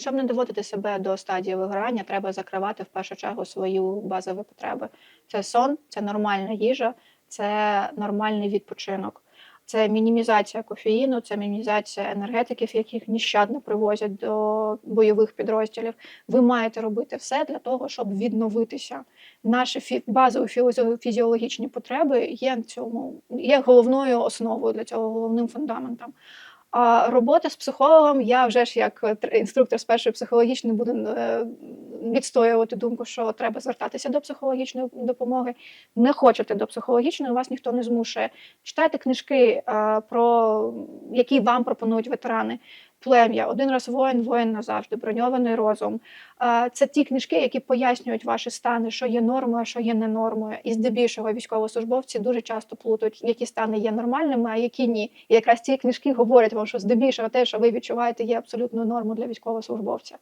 Щоб не доводити себе до стадії вигорання, треба закривати в першу чергу свою базові потреби. Це сон, це нормальна їжа, це нормальний відпочинок. Це мінімізація кофеїну, це мінімізація енергетиків, яких нещадно привозять до бойових підрозділів. Ви маєте робити все для того, щоб відновитися. Наші фі- базові фізіологічні потреби є цьому, є головною основою для цього, головним фундаментом. А робота з психологом, я вже ж як е, інструктор з першої психологічної буду е, відстоювати думку, що треба звертатися до психологічної допомоги. Не хочете до психологічної, вас ніхто не змушує. Читайте книжки, про які вам пропонують ветерани. Плем'я, один раз воїн, воїн назавжди, броньований розум. Це ті книжки, які пояснюють ваші стани, що є нормою, що є не нормою. І здебільшого військовослужбовці дуже часто плутають, які стани є нормальними, а які ні. І якраз ці книжки говорять вам, що здебільшого те, що ви відчуваєте, є абсолютною нормою для військовослужбовця.